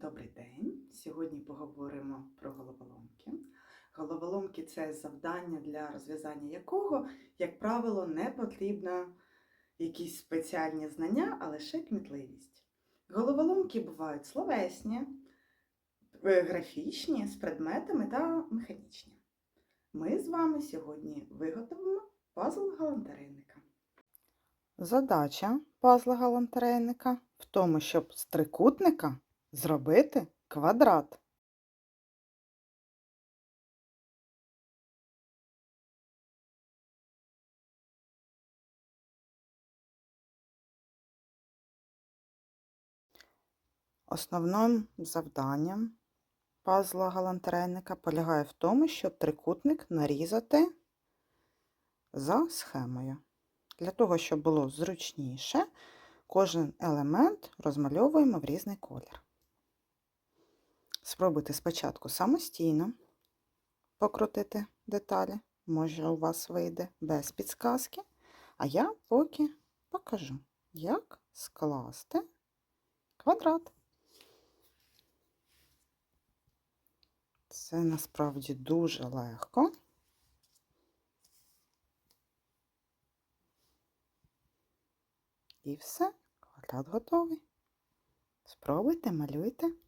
Добрий день! Сьогодні поговоримо про головоломки. Головоломки це завдання, для розв'язання якого, як правило, не потрібно якісь спеціальні знання, а лише кмітливість. Головоломки бувають словесні, е, графічні, з предметами та механічні. Ми з вами сьогодні виготовимо пазл галантерейника. Задача пазла галантерейника в тому, щоб з трикутника зробити квадрат. Основним завданням пазла галантерейника полягає в тому, щоб трикутник нарізати за схемою. Для того, щоб було зручніше, кожен елемент розмальовуємо в різний колір. Спробуйте спочатку самостійно покрутити деталі. Може, у вас вийде без підсказки. А я поки покажу, як скласти квадрат. Це насправді дуже легко. І все, квадрат готовий. Спробуйте, малюйте.